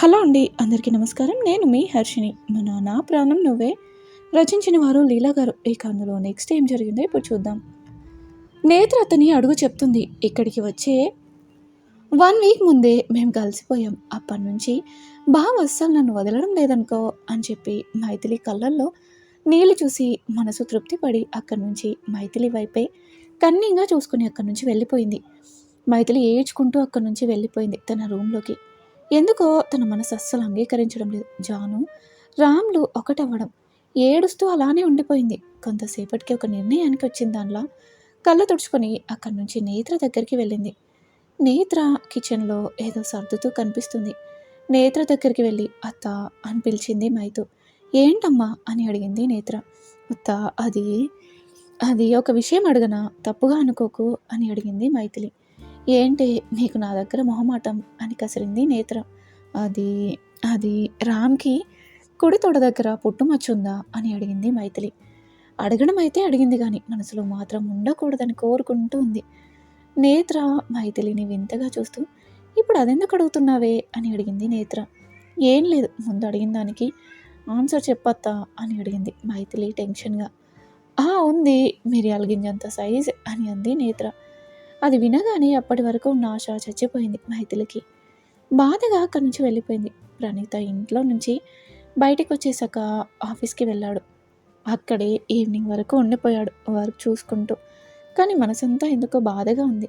Hello అండి అందరికీ నమస్కారం. నేను మీ హర్షిని మన నా ప్రాణం నువ్వే. రచించిన వారు లీలా గారు. ఇక అందులో నెక్స్ట్ ఏం జరిగిందో ఇప్పుడు చూద్దాం. నేత్ర అతని అడుగు చెప్తుంది. ఇక్కడికి వచ్చే వన్ వీక్ ముందే మేము కలిసిపోయాం. అప్పటి నుంచి బావ అస్సలు నన్ను వదలడం లేదనుకో అని చెప్పి మైథిలి కళ్ళల్లో నీళ్ళు చూసి మనసు తృప్తి పడి అక్కడి నుంచి మైథిలి వైపే కన్నీగా చూసుకుని అక్కడి నుంచి వెళ్ళిపోయింది. మైథిలి ఏడ్చుకుంటూ అక్కడి నుంచి వెళ్ళిపోయింది తన రూమ్లోకి. ఎందుకో తన మనసు అస్సలు అంగీకరించడం లేదు. జాను రామ్లు ఒకటవ్వడం. ఏడుస్తూ అలానే ఉండిపోయింది. కొంతసేపటికి ఒక నిర్ణయానికి వచ్చింది దానిలా కళ్ళు తుడుచుకొని అక్కడి నుంచి నేత్ర దగ్గరికి వెళ్ళింది. నేత్ర కిచెన్లో ఏదో సర్దుతూ కనిపిస్తుంది. నేత్ర దగ్గరికి వెళ్ళి అత్త అని పిలిచింది మైతు. ఏంటమ్మా? అని అడిగింది నేత్ర. అత్త అది అది ఒక విషయం అడగనా? తప్పుగా అనుకోకు? అని అడిగింది మైథిలి. ఏంటి నీకు నా దగ్గర మొహమాటం అని కసిరింది నేత్ర. అది అది రామ్కి కుడి తొడ దగ్గర పుట్టుమచ్చుందా అని అడిగింది మైథిలి. అడగడం అయితే అడిగింది కానీ మనసులో మాత్రం ఉండకూడదని కోరుకుంటూ ఉంది. నేత్ర మైథిలిని వింతగా చూస్తూ ఇప్పుడు అదెందుకు అడుగుతున్నావే? అని అడిగింది నేత్ర. ఏం లేదు ముందు అడిగిన దానికి ఆన్సర్ చెప్పత్తా అని అడిగింది మైథిలి టెన్షన్గా. ఆ ఉంది మిరియాల గింజంత సైజ్ అని అంది నేత్ర. అది వినగానే అప్పటి వరకు ఉన్న ఆశ చచ్చిపోయింది మైథిలికి. బాధగా అక్కడి నుంచి వెళ్ళిపోయింది. ప్రణీత ఇంట్లో నుంచి బయటికి వచ్చేసాక ఆఫీస్కి వెళ్ళాడు. అక్కడే ఈవినింగ్ వరకు ఉండిపోయాడు వర్క్ చూసుకుంటూ. కానీ మనసంతా ఎందుకో బాధగా ఉంది.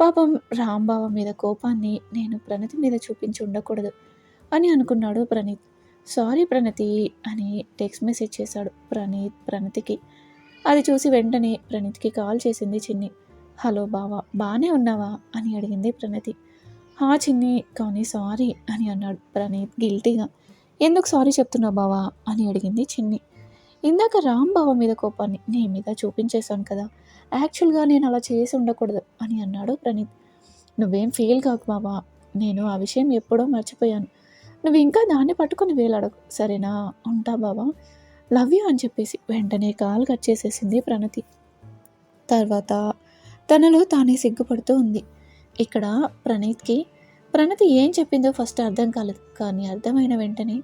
పాపం రాంబావ మీద కోపాన్ని నేను ప్రణతి మీద చూపించి ఉండకూడదు అని అనుకున్నాడు ప్రణీత్. సారీ ప్రణతి అని టెక్స్ట్ మెసేజ్ చేశాడు ప్రణీత్ ప్రణతికి. అది చూసి వెంటనే ప్రణీత్కి కాల్ చేసింది చిన్ని. హలో బావా బాగానే ఉన్నావా? అని అడిగింది ప్రణతి. హా చిన్ని కానీ సారీ అని అన్నాడు ప్రణీత్ గిల్టీగా. ఎందుకు సారీ చెప్తున్నావు బావా? అని అడిగింది చిన్ని. ఇందాక రామ్ బావ మీద కోపాన్ని నీ మీద చూపించేశాను కదా. యాక్చువల్గా నేను అలా చేసి ఉండకూడదు అని అన్నాడు ప్రణీత్. నువ్వేం ఫీల్ కాకు బావా. నేను ఆ విషయం ఎప్పుడో మర్చిపోయాను. నువ్వు ఇంకా దాన్ని పట్టుకొని వేలాడకు. సరేనా? ఉంటా బావా. లవ్ యూ అని చెప్పేసి వెంటనే కాల్ కట్ చేసేసింది ప్రణతి. తర్వాత తనలో తానే సిగ్గుపడుతూ ఉంది. ఇక్కడ ప్రణీత్కి ప్రణతి ఏం చెప్పిందో ఫస్ట్ అర్థం కాలేదు కానీ అర్థమైన వెంటనే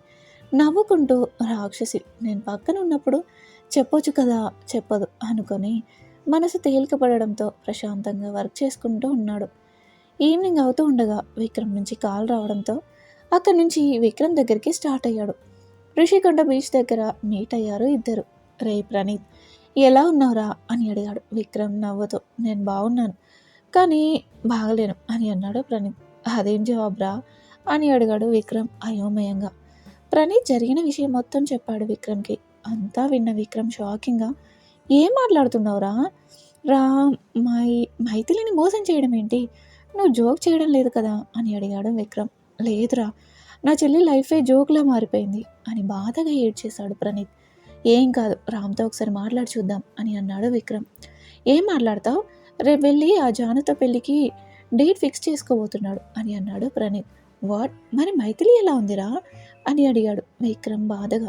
నవ్వుకుంటూ రాక్షసి నేను పక్కన ఉన్నప్పుడు చెప్పొచ్చు కదా చెప్పదు అనుకొని మనసు తేలికపడడంతో ప్రశాంతంగా వర్క్ చేసుకుంటూ ఉన్నాడు. ఈవినింగ్ అవుతూ ఉండగా విక్రమ్ నుంచి కాల్ రావడంతో అక్కడి నుంచి విక్రమ్ దగ్గరికి స్టార్ట్ అయ్యాడు. రిషికొండ బీచ్ దగ్గర మీట్ అయ్యారు ఇద్దరు. రే ప్రణీత్ ఎలా ఉన్నావురా? అని అడిగాడు. విక్రమ్ నవ్వుతూ నేను బాగున్నాను కానీ బాగలేను అని అన్నాడు ప్రణీత్. అదేం జవాబురా? అని అడిగాడు విక్రమ్ అయోమయంగా. ప్రణీత్ జరిగిన విషయం మొత్తం చెప్పాడు విక్రమ్కి. అంతా విన్న విక్రమ్ షాకింగ్గా ఏం మాట్లాడుతున్నావురా? రా మై మైథిలిని మోసం చేయడం ఏంటి? నువ్వు జోక్ చేయడం లేదు కదా? అని అడిగాడు విక్రమ్. లేదురా నా చెల్లి లైఫే జోక్లా మారిపోయింది అని బాధగా ఏడ్చేశాడు ప్రణీత్. ఏం కాదు రామ్తో ఒకసారి మాట్లాడి చూద్దాం అని అన్నాడు విక్రమ్. ఏం మాట్లాడతావు? రేపు వెళ్ళి ఆ జానుతో పెళ్ళికి డేట్ ఫిక్స్ చేసుకోబోతున్నాడు అని అన్నాడు ప్రణీత్. వాట్? మరి మైథిలి ఎలా ఉందిరా? అని అడిగాడు విక్రమ్ బాధగా.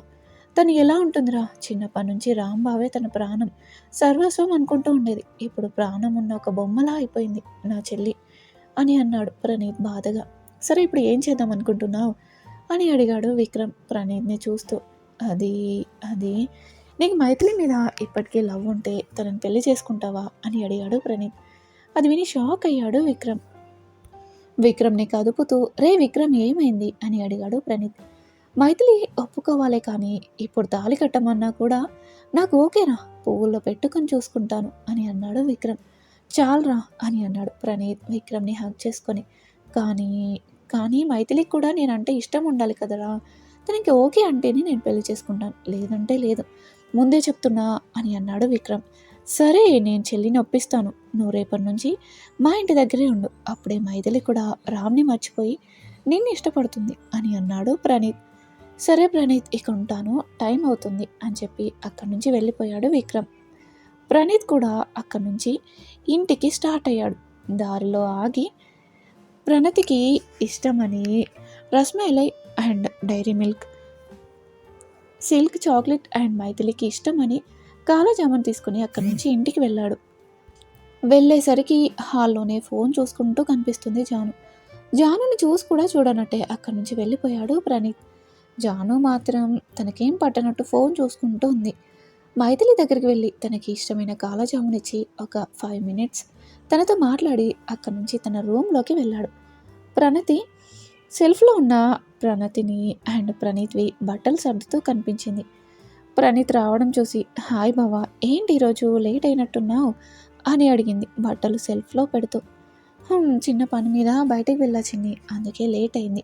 తను ఎలా ఉంటుందిరా? చిన్నప్పటి నుంచి రాంబావే తన ప్రాణం. సర్వస్వం అనుకుంటూ ఉండేది. ఇప్పుడు ప్రాణం ఉన్న ఒక బొమ్మలా అయిపోయింది నా చెల్లి అని అన్నాడు ప్రణీత్ బాధగా. సరే ఇప్పుడు ఏం చేద్దాం అనుకుంటున్నావు? అని అడిగాడు విక్రమ్ ప్రణీత్ని చూస్తూ. అది అది. నీకు మైథిలి మీద ఇప్పటికే లవ్ ఉంటే తనని పెళ్ళి చేసుకుంటావా అని అడిగాడు ప్రణీత్. అది విని షాక్ అయ్యాడు విక్రమ్. విక్రమ్ని కదుపుతూ రే విక్రమ్ ఏమైంది? అని అడిగాడు ప్రణీత్. మైథిలి ఒప్పుకోవాలే కానీ ఇప్పుడు తాళి కట్టమన్నా కూడా నాకు ఓకేనా పువ్వుల్లో పెట్టుకొని చూసుకుంటాను అని అన్నాడు విక్రమ్. చాలరా అని అన్నాడు ప్రణీత్ విక్రమ్ని హక్ చేసుకొని. కానీ కానీ మైథిలికి కూడా నేనంటే ఇష్టం ఉండాలి కదరా తనకి ఓకే అంటేనే నేను పెళ్ళి చేసుకుంటాను. లేదంటే లేదు. ముందే చెప్తున్నా అని అన్నాడు విక్రమ్. సరే నేను చెల్లిని ఒప్పిస్తాను. నువ్వు రేపటి నుంచి మా ఇంటి దగ్గరే ఉండు. అప్పుడే మైథిలి కూడా రామ్ని మర్చిపోయి నిన్ను ఇష్టపడుతుంది అని అన్నాడు ప్రణీత్. సరే ప్రణీత్ ఇక ఉంటాను. టైం అవుతుంది అని చెప్పి అక్కడి నుంచి వెళ్ళిపోయాడు విక్రమ్. ప్రణీత్ కూడా అక్కడి నుంచి ఇంటికి స్టార్ట్ అయ్యాడు. దారిలో ఆగి ప్రణతికి ఇష్టమని rasmalai and dairy milk. Silk chocolate and మైథిలికి ఇష్టమని కాలజామున్ తీసుకుని అక్కడి నుంచి ఇంటికి వెళ్ళాడు. వెళ్ళేసరికి హాల్లోనే ఫోన్ చూసుకుంటూ కనిపిస్తుంది జాను. జానుని చూసి కూడా చూడనట్టే అక్కడి నుంచి వెళ్ళిపోయాడు ప్రణీత్. జాను మాత్రం తనకేం పట్టనట్టు ఫోన్ చూసుకుంటూ ఉంది. మైథిలి దగ్గరికి వెళ్ళి తనకి ఇష్టమైన కాలాజామునిచ్చి ఒక ఫైవ్ మినిట్స్ తనతో మాట్లాడి అక్కడి నుంచి తన రూమ్లోకి వెళ్ళాడు. ప్రణతి సెల్ఫ్లో ఉన్న ప్రణతిని అండ్ ప్రణీత్వి బట్టలు సర్దుతూ కనిపించింది. ప్రణీత్ రావడం చూసి హాయ్ బావా ఏంటి ఈరోజు లేట్ అయినట్టున్నావు? అని అడిగింది బట్టలు సెల్ఫ్లో పెడుతూ. చిన్న పని మీద బయటకు వెళ్ళా అందుకే లేట్ అయింది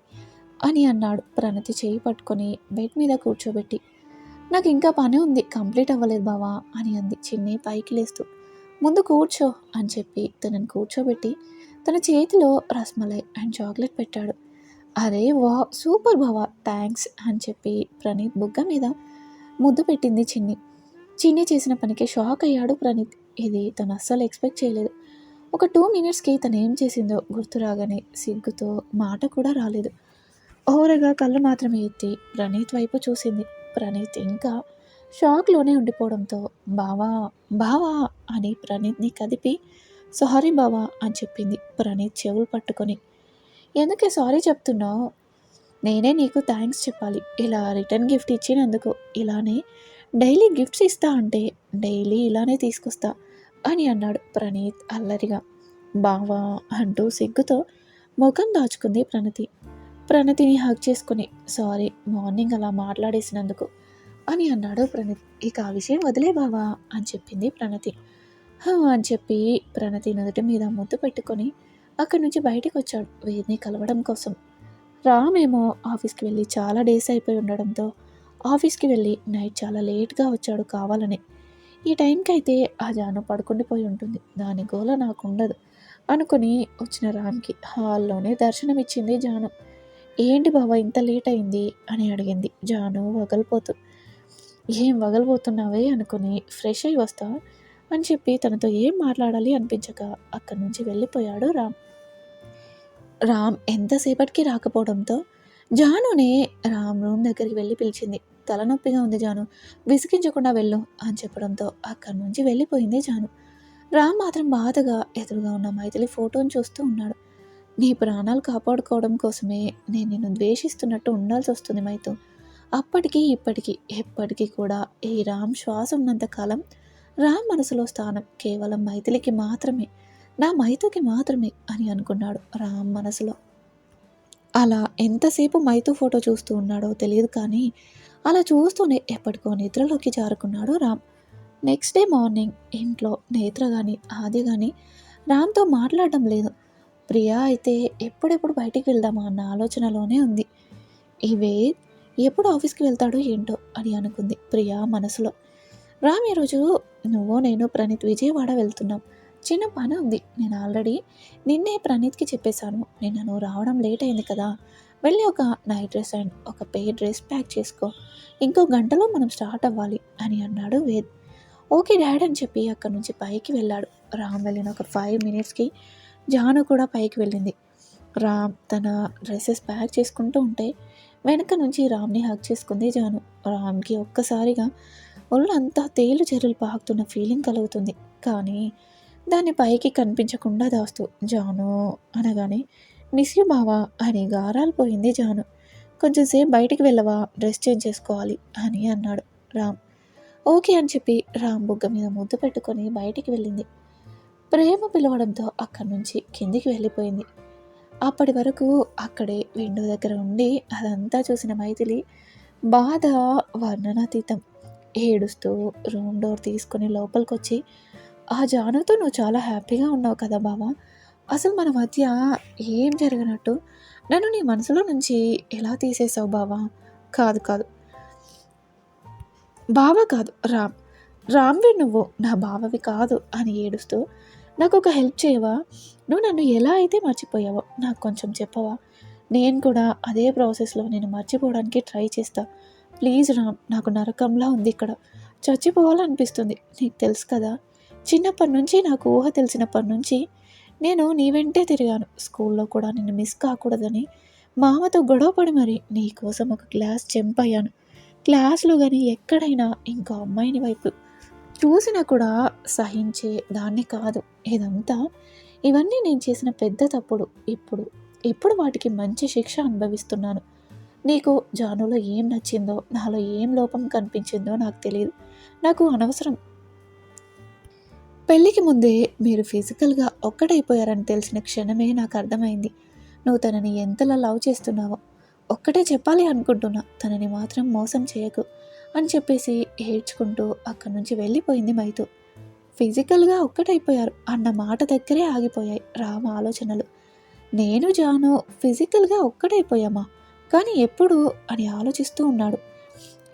అని అన్నాడు ప్రణతి చేయి పట్టుకొని బెడ్ మీద కూర్చోబెట్టి. నాకు ఇంకా పని ఉంది కంప్లీట్ అవ్వలేదు బావా అని అంది చిన్ని పైకి లేస్తూ. ముందు కూర్చో అని చెప్పి తనని కూర్చోబెట్టి తన చేతిలో రస్మలై అండ్ చాక్లెట్ పెట్టాడు. అరే వా సూపర్ భవ థ్యాంక్స్ అని చెప్పి ప్రణీత్ బుగ్గ మీద ముద్దు పెట్టింది చిన్ని. చిన్ని చేసిన పనికి షాక్ అయ్యాడు ప్రణీత్. ఇది తను అస్సలు ఎక్స్పెక్ట్ చేయలేదు. ఒక టూ మినిట్స్కి తను ఏం చేసిందో గుర్తు రాగానే సిగ్గుతో మాట కూడా రాలేదు. ఓరగా కళ్ళు మాత్రమే ఎత్తి ప్రణీత్ వైపు చూసింది. ప్రణీత్ ఇంకా షాక్లోనే ఉండిపోవడంతో బావా బావా అని ప్రణీత్ని కదిపి సారీ బావా అని చెప్పింది. ప్రణీత్ చెవులు పట్టుకొని ఎందుకే సారీ చెప్తున్నావు? నేనే నీకు థ్యాంక్స్ చెప్పాలి. ఇలా రిటర్న్ గిఫ్ట్ ఇచ్చినందుకు. ఇలానే డైలీ గిఫ్ట్స్ ఇస్తా అంటే డైలీ ఇలానే తీసుకొస్తా అని అన్నాడు ప్రణీత్ అల్లరిగా. బావా అంటూ సిగ్గుతో ముఖం దాచుకుంది ప్రణతి. ప్రణతిని హక్ చేసుకుని సారీ మార్నింగ్ అలా మాట్లాడేసినందుకు అని అన్నాడు ప్రణీత్. ఇక ఆ విషయం వదిలే బావా అని చెప్పింది ప్రణతి. "హా" అని చెప్పి ప్రణతి నుదుటి మీద ముద్దు పెట్టుకొని అక్కడి నుంచి బయటకు వచ్చాడు వేదిని కలవడం కోసం. రామేమో ఆఫీస్కి వెళ్ళి చాలా డేస్ అయిపోయి ఉండడంతో ఆఫీస్కి వెళ్ళి నైట్ చాలా లేట్గా వచ్చాడు కావాలని. ఈ టైంకి అయితే ఆ జాను పడుకుండిపోయి ఉంటుంది. దాని గోల నాకు ఉండదు అనుకుని వచ్చిన రామ్కి హాల్లోనే దర్శనం ఇచ్చింది జాను. ఏంటి బావ ఇంత లేట్ అయింది? అని అడిగింది జాను వగలిపోతూ. ఏం వగలిపోతున్నావే? అనుకుని ఫ్రెష్ అయి వస్తా. అని చెప్పి తనతో ఏం మాట్లాడాలి అనిపించక అక్కడి నుంచి వెళ్ళిపోయాడు రామ్. రామ్ ఎంతసేపటికి రాకపోవడంతో జానునే రామ్ రూమ్ దగ్గరికి వెళ్ళి పిలిచింది. తలనొప్పిగా ఉంది జాను. విసిగించకుండా వెళ్ళు అని చెప్పడంతో అక్కడి నుంచి వెళ్ళిపోయింది జాను. రామ్ మాత్రం బాధగా ఎదురుగా ఉన్న మైథిలి ఫోటోని చూస్తూ ఉన్నాడు. నీ ప్రాణాలు కాపాడుకోవడం కోసమే నేను నిన్ను ద్వేషిస్తున్నట్టు ఉండాల్సి వస్తుంది మైతు అప్పటికీ ఇప్పటికీ ఎప్పటికీ కూడా ఈ రామ్ శ్వాస ఉన్నంత కాలం రామ్ మనసులో స్థానం కేవలం మైథిలికి మాత్రమే నా మైతుకి మాత్రమే అని అనుకున్నాడు రామ్ మనసులో. అలా ఎంతసేపు మైతు ఫోటో చూస్తూ ఉన్నాడో తెలియదు కానీ అలా చూస్తూనే ఎప్పటికో నిద్రలోకి జారుకున్నాడు రామ్. నెక్స్ట్ డే మార్నింగ్ ఇంట్లో నేత్ర కానీ ఆది కానీ రామ్తో మాట్లాడడం లేదు. ప్రియా అయితే ఎప్పుడెప్పుడు బయటికి వెళ్దామా అన్న ఆలోచనలోనే ఉంది. ఇవే ఎప్పుడు ఆఫీస్కి వెళ్తాడో ఏంటో అని అనుకుంది ప్రియా మనసులో. రామ్ ఈరోజు నువ్వు నేను ప్రణీత్ విజయవాడ వెళ్తున్నాం. చిన్న పని ఉంది. నేను ఆల్రెడీ నిన్నే ప్రణీత్కి చెప్పేశాను. నిన్న నువ్వు రావడం లేట్ అయింది కదా. వెళ్ళి ఒక నైట్ డ్రెస్ అండ్ ఒక పే డ్రెస్ ప్యాక్ చేసుకో. ఇంకో గంటలో మనం స్టార్ట్ అవ్వాలి అని అన్నాడు వేద్. ఓకే డాడ్ అని చెప్పి అక్కడి నుంచి పైకి వెళ్ళాడు. రామ్ వెళ్ళిన ఒక ఫైవ్ మినిట్స్కి జాను కూడా పైకి వెళ్ళింది. రామ్ తన డ్రెస్సెస్ ప్యాక్ చేసుకుంటూ ఉంటే వెనక నుంచి రామ్ని హక్ చేసుకుంది జాను. రామ్కి ఒక్కసారిగా ఒళ్ళంతా తేలు చెరులు పాకుతున్న ఫీలింగ్ కలుగుతుంది. కానీ దాన్ని పైకి కనిపించకుండా దాస్తూ జాను అనగానే మిస్ యూ బావా అని గారాలు పోయింది జాను. కొంచెంసేపు బయటికి వెళ్ళవా డ్రెస్ చేంజ్ చేసుకోవాలి అని అన్నాడు రామ్. ఓకే అని చెప్పి రామ్ బుగ్గ మీద ముద్దు పెట్టుకొని బయటికి వెళ్ళింది. ప్రేమ పిలవడంతో అక్కడి నుంచి కిందికి వెళ్ళిపోయింది. అప్పటి వరకు అక్కడే విండో దగ్గర ఉండి అదంతా చూసిన మైథిలి బాధ వర్ణనాతీతం ఏడుస్తూ రూమ్ డోర్ తీసుకొని లోపలికి వచ్చి ఆ జానుతో నువ్వు చాలా హ్యాపీగా ఉన్నావు కదా బావా. అసలు మన మధ్య ఏం జరిగినట్టు? నన్ను నీ మనసులో నుంచి ఎలా తీసేసావు బావా? కాదు కాదు. బావ కాదు రామ్. రామ్వి నువ్వు. నా బావవి కాదు అని ఏడుస్తూ నాకు ఒక హెల్ప్ చేయవా? నువ్వు నన్ను ఎలా అయితే మర్చిపోయావో నాకు కొంచెం చెప్పవా? నేను కూడా అదే ప్రాసెస్లో నేను మర్చిపోవడానికి ట్రై చేస్తా. ప్లీజ్ రామ్ నాకు నరకంలా ఉంది ఇక్కడ. చచ్చిపోవాలనిపిస్తుంది నీకు తెలుసు కదా. చిన్నప్పటి నుంచి నాకు ఊహ తెలిసినప్పటి నుంచి నేను నీ వెంటే తిరిగాను. స్కూల్లో కూడా నిన్ను మిస్ కాకూడదని. మామతో గొడవపడి మరి నీ కోసం ఒక క్లాస్ చెంపయ్యాను. క్లాస్లో కానీ ఎక్కడైనా ఇంకో అమ్మాయిని వైపు చూసినా కూడా సహించే దాన్ని కాదు. ఇదంతా ఇవన్నీ నేను చేసిన పెద్ద తప్పుడు. ఇప్పుడు ఇప్పుడు వాటికి మంచి శిక్ష అనుభవిస్తున్నాను. నీకు జానులో ఏం నచ్చిందో నాలో ఏం లోపం కనిపించిందో నాకు తెలియదు నాకు అనవసరం. పెళ్ళికి ముందే మీరు ఫిజికల్గా ఒక్కటైపోయారని తెలిసిన క్షణమే నాకు అర్థమైంది. నువ్వు తనని ఎంతలా లవ్ చేస్తున్నావో. ఒక్కటే చెప్పాలి అనుకుంటున్నా తనని మాత్రం మోసం చేయకు అని చెప్పేసి ఏడ్చుకుంటూ అక్కడి నుంచి వెళ్ళిపోయింది మైతు. ఫిజికల్గా ఒక్కటైపోయారు అన్న మాట దగ్గరే ఆగిపోయాయి రామ ఆలోచనలు. నేను జాను ఫిజికల్గా ఒక్కటైపోయామా? కానీ ఎప్పుడు అని ఆలోచిస్తూ ఉన్నాడు.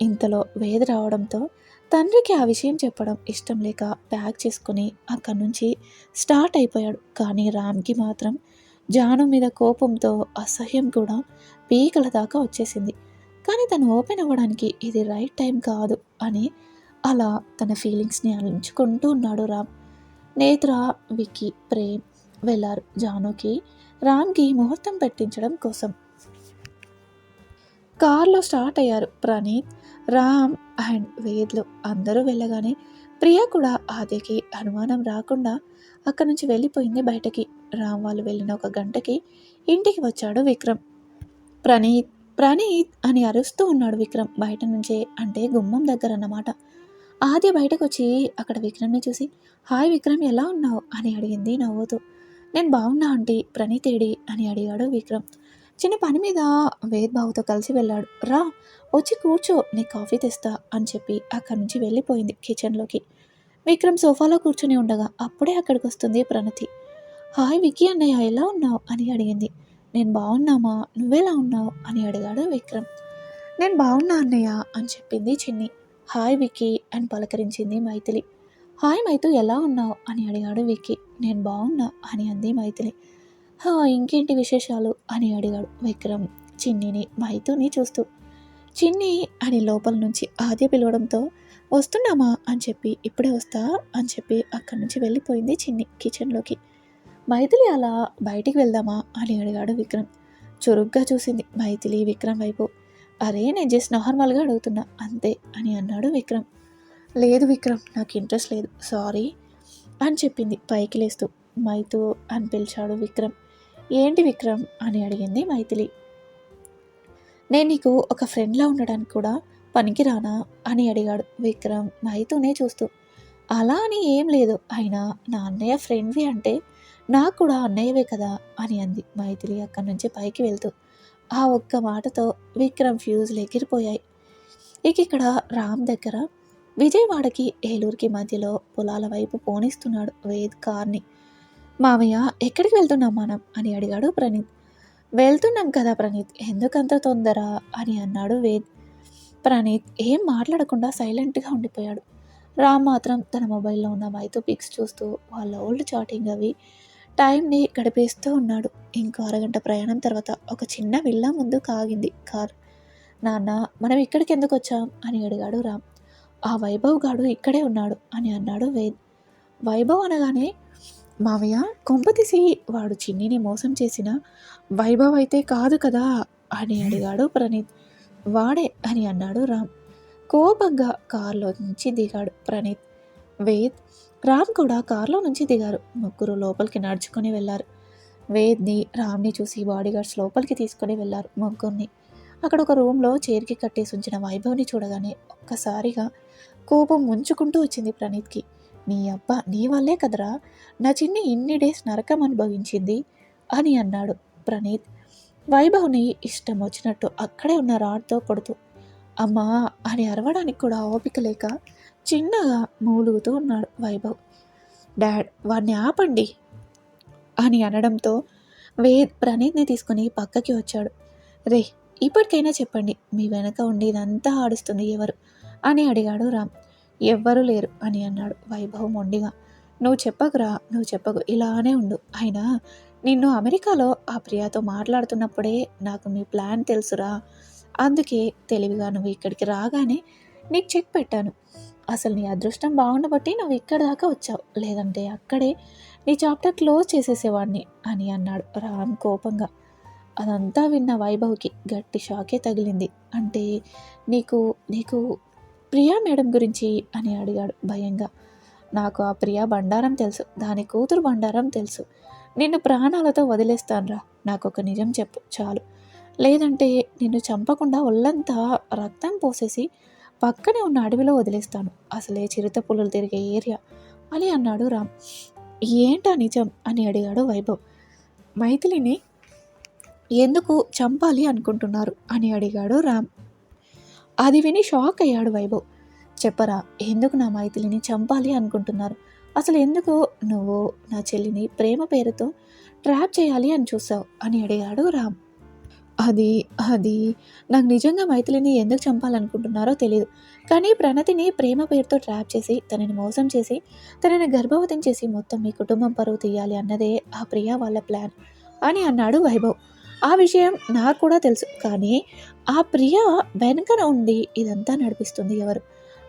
ఇంతలో వేద రావడంతో తండ్రికి ఆ విషయం చెప్పడం ఇష్టం లేక ప్యాక్ చేసుకుని అక్కడి నుంచి స్టార్ట్ అయిపోయాడు. కానీ రామ్కి మాత్రం జాను మీద కోపంతో అసహ్యం కూడా పీకల దాకా వచ్చేసింది. కానీ తను ఓపెన్ అవ్వడానికి ఇది రైట్ టైం కాదు అని అలా తన ఫీలింగ్స్ని అలించుకుంటూ ఉన్నాడు రామ్. నేత్ర విక్కీ ప్రేమ్ వెళ్ళారు జానుకి రామ్కి ముహూర్తం పెట్టించడం కోసం. కార్లో స్టార్ట్ అయ్యారు ప్రణీత్ రామ్ అండ్ వేద్లు. అందరూ వెళ్ళగానే ప్రియ కూడా ఆదికి అనుమానం రాకుండా అక్కడి నుంచి వెళ్ళిపోయింది బయటకి. రామ్ వాళ్ళు వెళ్ళిన ఒక గంటకి ఇంటికి వచ్చాడు విక్రమ్. ప్రణీత్ ప్రణీత్ అని అరుస్తూ ఉన్నాడు విక్రమ్ బయట నుంచే అంటే గుమ్మం దగ్గర అన్నమాట. ఆది బయటకు వచ్చి అక్కడ విక్రమ్ని చూసి హాయ్ విక్రమ్ ఎలా ఉన్నావు? అని అడిగింది నవ్వుతూ. నేను బాగున్నా ఆంటీ ప్రణీతేడి అని అడిగాడు విక్రమ్. చిన్న పని మీద వేద్బాబుతో కలిసి వెళ్ళాడు. రా వచ్చి కూర్చో నీ కాఫీ తెస్తా అని చెప్పి అక్కడి నుంచి వెళ్ళిపోయింది కిచెన్లోకి. విక్రమ్ సోఫాలో కూర్చొని ఉండగా అప్పుడే అక్కడికి వస్తుంది ప్రణతి. హాయ్ విక్కీ అన్నయ్య ఎలా ఉన్నావు? అని అడిగింది. నేను బాగున్నామా? నువ్వెలా ఉన్నావు? అని అడిగాడు విక్రమ్. నేను బాగున్నా అన్నయ్య అని చెప్పింది చిన్ని. హాయ్ వికీ అని పలకరించింది మైథిలి. హాయ్ మైతు ఎలా ఉన్నావు? అని అడిగాడు వికీ నేను బాగున్నా అని అంది మైథిలి. ఇంకేంటి విశేషాలు? అని అడిగాడు విక్రమ్ చిన్నిని మైతుని చూస్తూ. చిన్ని అని లోపల నుంచి ఆద్య పిలవడంతో వస్తున్నామా? అని చెప్పి ఇప్పుడే వస్తా అని చెప్పి అక్కడి నుంచి వెళ్ళిపోయింది చిన్ని కిచెన్లోకి. మైథిలి అలా బయటికి వెళ్దామా? అని అడిగాడు విక్రమ్. చురుగ్గా చూసింది మైథిలి విక్రమ్ వైపు. అరే నేను జస్ట్ నార్మల్గా అడుగుతున్నా అంతే అని అన్నాడు విక్రమ్. లేదు విక్రమ్ నాకు ఇంట్రెస్ట్ లేదు సారీ అని చెప్పింది పైకి లేస్తూ. మైతు అని పిలిచాడు విక్రమ్. ఏంటి విక్రమ్ అని అడిగింది మైథిలి. నేను నీకు ఒక ఫ్రెండ్లా ఉండడానికి కూడా పనికిరానా అని అడిగాడు విక్రమ్ మైతూనే చూస్తూ. అలా అని ఏం లేదు అయినా నా అన్నయ్య ఫ్రెండ్వి అంటే నాకు కూడా అన్నయ్యవే కదా అని అంది మైథిలి అక్కడి నుంచి పైకి వెళ్తూ. ఆ ఒక్క మాటతో విక్రమ్ ఫ్యూజ్లు ఎగిరిపోయాయి ఇక ఇక్కడ రామ్ దగ్గర విజయవాడకి ఏలూరుకి మధ్యలో పొలాల వైపు పోనిస్తున్నాడు వేద్ కార్ని. మామయ్య ఎక్కడికి వెళ్తున్నాం మనం? అని అడిగాడు ప్రణీత్. వెళ్తున్నాం కదా ప్రణీత్ ఎందుకంత తొందర? అని అన్నాడు వేద్. ప్రణీత్ ఏం మాట్లాడకుండా సైలెంట్గా ఉండిపోయాడు. రామ్ మాత్రం తన మొబైల్లో ఉన్న మైతో పిక్స్ చూస్తూ వాళ్ళ ఓల్డ్ చాటింగ్ అవి టైంని గడిపేస్తూ ఉన్నాడు. ఇంకో అరగంట ప్రయాణం తర్వాత ఒక చిన్న విల్లా ముందు కాగింది కార్. నాన్న మనం ఇక్కడికి ఎందుకు వచ్చాం? అని అడిగాడు రామ్. ఆ వైభవ్ గాడు ఇక్కడే ఉన్నాడు అని అన్నాడు వేద్. వైభవ్ అనగానే మావయ్య కొంపతీసి వాడు చిన్నిని మోసం చేసిన వైభవ్ అయితే కాదు కదా అని అడిగాడు ప్రణీత్. వాడే అని అన్నాడు రామ్. కోపంగా కారులో నుంచి దిగాడు ప్రణీత్. వేద్ రామ్ కూడా కారులో నుంచి దిగారు. ముగ్గురు లోపలికి నడుచుకొని వెళ్ళారు. వేద్ని రామ్ని చూసి బాడీగార్డ్స్ లోపలికి తీసుకొని వెళ్ళారు ముగ్గురిని. అక్కడ ఒక రూమ్లో చైర్కి కట్టేసి ఉంచిన వైభవ్ని చూడగానే ఒక్కసారిగా కోపం ముంచుకుంటూ వచ్చింది ప్రణీత్కి. నీ అబ్బ నీ వల్లే కదరా? నా చిన్ని ఇన్ని డేస్ నరకం అనుభవించింది అని అన్నాడు ప్రణీత్. వైభవ్ని ఇష్టం వచ్చినట్టు అక్కడే ఉన్న రాడ్తో కొడుతూ అమ్మా అని అరవడానికి కూడా ఓపిక లేక చిన్నగా మూలుగుతూ ఉన్నాడు వైభవ్. డాడ్ వాడిని ఆపండి అని అనడంతో వేద్ ప్రణీత్ని తీసుకుని పక్కకి వచ్చాడు. రే ఇప్పటికైనా చెప్పండి మీ వెనక ఉండి ఇదంతా ఆడుస్తుంది ఎవరు? అని అడిగాడు రామ్. ఎవ్వరూ లేరు అని అన్నాడు వైభవ్ మొండిగా. నువ్వు చెప్పకురా నువ్వు చెప్పకు ఇలానే ఉండు. అయినా నిన్ను అమెరికాలో ఆ ప్రియాతో మాట్లాడుతున్నప్పుడే నాకు మీ ప్లాన్ తెలుసురా. అందుకే తెలివిగా నువ్వు ఇక్కడికి రాగానే నీకు చెక్ పెట్టాను. అసలు నీ అదృష్టం బాగుండబట్టి నువ్వు ఇక్కడ దాకా వచ్చావు. లేదంటే అక్కడే నీ చాప్టర్ క్లోజ్ చేసేసేవాడిని అని అన్నాడు రామ్ కోపంగా. అదంతా విన్న వైభవ్కి గట్టి షాకే తగిలింది. అంటే నీకు నీకు ప్రియా మేడం గురించి అని అడిగాడు భయంగా. నాకు ఆ ప్రియా బండారం తెలుసు. దాని కూతురు బండారం తెలుసు. నిన్ను ప్రాణాలతో వదిలేస్తానురా. నాకు ఒక నిజం చెప్పు. చాలు. లేదంటే నిన్ను చంపకుండా ఒళ్ళంతా రక్తం పోసేసి పక్కనే ఉన్న అడవిలో వదిలేస్తాను. అసలే చిరుత పుల్లలు తిరిగే ఏరియా అని అన్నాడు రామ్. ఏంటా నిజం అని అడిగాడు వైభవ్. మైథిలిని ఎందుకు చంపాలి అనుకుంటున్నారు అని అడిగాడు రామ్. అది విని షాక్ అయ్యాడు వైభవ్. చెప్పరా ఎందుకు నా మైథిలిని చంపాలి అనుకుంటున్నారు? అసలు ఎందుకు నువ్వు నా చెల్లిని ప్రేమ పేరుతో ట్రాప్ చేయాలి అని చూసావు అని అడిగాడు రామ్. అది అది నాకు నిజంగా మైథిలిని ఎందుకు చంపాలనుకుంటున్నారో తెలియదు కానీ ప్రణతిని ప్రేమ పేరుతో ట్రాప్ చేసి తనని మోసం చేసి తనని గర్భవతం చేసి మొత్తం మీ కుటుంబం పరువు తీయాలి అన్నదే ఆ ప్రియా వాళ్ళ ప్లాన్ అని అన్నాడు వైభవ్. ఆ విషయం నాకు కూడా తెలుసు కానీ ఆ ప్రియ వెనకన ఉండి ఇదంతా నడిపిస్తుంది ఎవరు?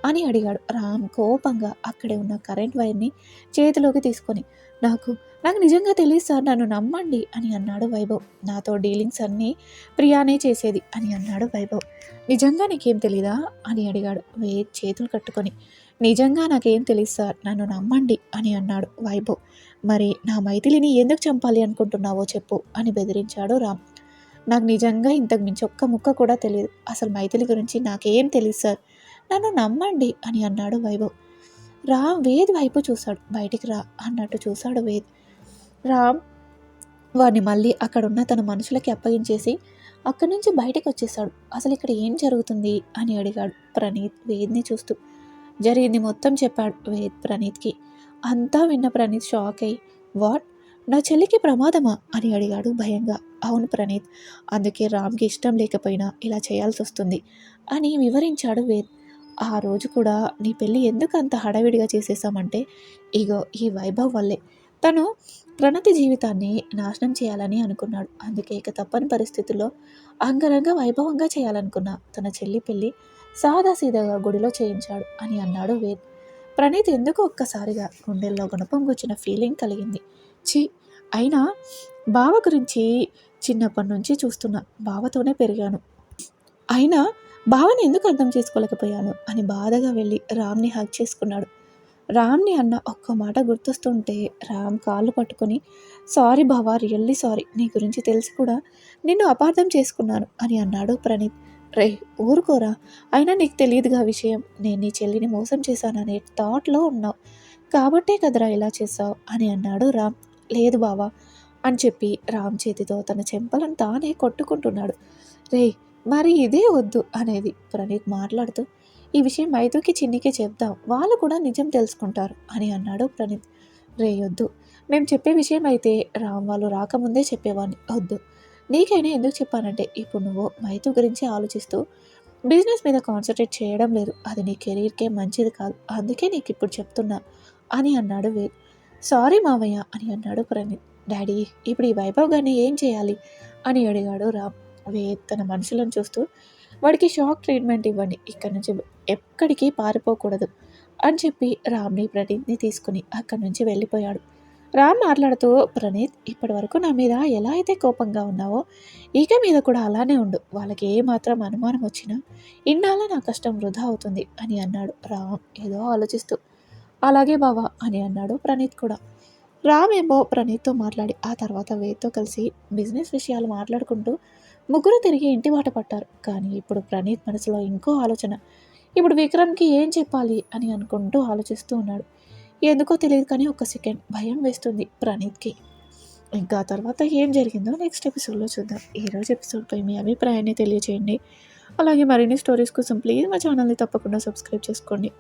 అని అడిగాడు. రామ్ కోపంగా అక్కడే ఉన్న కరెంట్ వైర్ని చేతిలోకి తీసుకొని నాకు నాకు నిజంగా తెలియదు సార్ నన్ను నమ్మండి అని అన్నాడు వైభవ్. నాతో డీలింగ్స్ అన్నీ ప్రియానే చేసేది అని అన్నాడు వైభవ్. నిజంగా నీకేం తెలీదా? అని అడిగాడు. వే చేతులు కట్టుకొని నిజంగా నాకేం తెలియదు సార్ నన్ను నమ్మండి అని అన్నాడు వైభవ్. మరి నా మైథిలిని ఎందుకు చంపాలి అనుకుంటున్నావో చెప్పు అని బెదిరించాడు రామ్. నాకు నిజంగా ఇంతకు మించి ఒక్క ముక్క కూడా తెలియదు. అసలు మైథిలి గురించి నాకేం తెలియదు సార్. నన్ను నమ్మండి అని అన్నాడు వైభవ్. రామ్ వేద్ వైపు చూశాడు. బయటికి రా అన్నట్టు చూశాడు వేద్. రామ్ వాడిని మళ్ళీ అక్కడున్న తన మనుషులకి అప్పగించేసి అక్కడి నుంచి బయటకు వచ్చేసాడు అసలు ఇక్కడ ఏం జరుగుతుంది అని అడిగాడు ప్రణీత్ వేద్ని చూస్తూ. జరిగింది మొత్తం చెప్పాడు వేద్ ప్రణీత్కి. అంతా విన్న ప్రణీత్ షాక్ అయ్యి వాట్? నా చెల్లికి ప్రమాదమా? అని అడిగాడు భయంగా. అవును ప్రణీత్ అందుకే రామ్కి ఇష్టం లేకపోయినా ఇలా చేయాల్సి వస్తుంది అని వివరించాడు వేద్. ఆ రోజు కూడా నీ పెళ్ళి ఎందుకు అంత హడావిడిగా చేసేసామంటే ఇగో ఈ వైభవ్ వల్లే. తను ప్రణతి జీవితాన్ని నాశనం చేయాలని అనుకున్నాడు. అందుకే ఇక తప్పని పరిస్థితుల్లో అంగరంగ వైభవంగా చేయాలనుకున్న తన చెల్లి పెళ్ళి సాదాసీదాగా గుడిలో చేయించాడు అని అన్నాడు వేద్. ప్రణీత్ ఎందుకు ఒక్కసారిగా గుండెల్లో గుణపం గుచ్చిన ఫీలింగ్ కలిగింది. చి అయినా బావ గురించి చిన్నప్పటి నుంచి చూస్తున్నా. బావతోనే పెరిగాను. అయినా బావని ఎందుకు అర్థం చేసుకోలేకపోయాను? అని బాధగా వెళ్ళి రామ్ని హక్ చేసుకున్నాడు. రామ్ని అన్న ఒక్క మాట గుర్తొస్తుంటే రామ్ కాళ్ళు పట్టుకొని సారీ బావా రియల్లీ సారీ. నీ గురించి తెలిసి కూడా నిన్ను అపార్థం చేసుకున్నాను అని అన్నాడు ప్రణీత్. రే ఊరుకోరా. అయినా నీకు తెలియదుగా విషయం. నేను నీ చెల్లిని మోసం చేశాననే థాట్లో ఉన్నావు. కాబట్టే కదరా ఇలా చేసావు అని అన్నాడు రామ్. లేదు బావా అని చెప్పి రామ్ చేతితో తన చెంపలను తానే కొట్టుకుంటున్నాడు. రే మరి ఇదే వద్దు అనేది ప్రణీత్ మాట్లాడుతూ ఈ విషయం మైతుకి చిన్నికి చెప్దాం వాళ్ళు కూడా నిజం తెలుసుకుంటారు అని అన్నాడు ప్రణీత్. రే వద్దు. మేము చెప్పే విషయం అయితే రామ్ వాళ్ళు రాకముందే చెప్పేవాడిని వద్దు. నీకైనా ఎందుకు చెప్పానంటే ఇప్పుడు నువ్వు మైతు గురించి ఆలోచిస్తూ బిజినెస్ మీద కాన్సన్ట్రేట్ చేయడం లేదు. అది నీ కెరీర్కే మంచిది కాదు. అందుకే నీకు ఇప్పుడు చెప్తున్నా అని అన్నాడు వేద్ సారీ మావయ్య అని అన్నాడు ప్రణీత్. డాడీ ఇప్పుడు ఈ వైభవ్ గారిని ఏం చేయాలి? అని అడిగాడు రామ్. వేద్ తన మనుషులను చూస్తూ వాడికి షాక్ ట్రీట్మెంట్ ఇవ్వండి ఇక్కడ నుంచి ఎక్కడికి పారిపోకూడదు అని చెప్పి రామ్ని ప్రణీత్ని తీసుకుని అక్కడి నుంచి వెళ్ళిపోయాడు. రామ్ మాట్లాడుతూ ప్రణీత్ ఇప్పటి వరకు నా మీద ఎలా అయితే కోపంగా ఉన్నావో ఇక మీద కూడా అలానే ఉండు. వాళ్ళకి ఏ మాత్రం అనుమానం వచ్చినా ఇన్నాళ్ళ నా కష్టం వృధా అవుతుంది అని అన్నాడు రామ్. ఏదో ఆలోచిస్తూ. అలాగే బావా అని అన్నాడు ప్రణీత్ కూడా. రామేమో ప్రణీత్తో మాట్లాడి ఆ తర్వాత వేద్తో కలిసి బిజినెస్ విషయాలు మాట్లాడుకుంటూ ముగ్గురు తిరిగి ఇంటి బాట పట్టారు. కానీ ఇప్పుడు ప్రణీత్ మనసులో ఇంకో ఆలోచన. ఇప్పుడు విక్రమ్కి ఏం చెప్పాలి అని అనుకుంటూ ఆలోచిస్తూ ఉన్నాడు. ఎందుకో తెలియదు కానీ ఒక సెకండ్ భయం వేస్తుంది ప్రణీత్కి. ఇంకా తర్వాత ఏం జరిగిందో నెక్స్ట్ ఎపిసోడ్లో చూద్దాం. ఈరోజు ఎపిసోడ్పై మీ అభిప్రాయాన్ని తెలియజేయండి అలాగే మరిన్ని స్టోరీస్ కోసం ప్లీజ్ మా ఛానల్ని తప్పకుండా సబ్స్క్రైబ్ చేసుకోండి.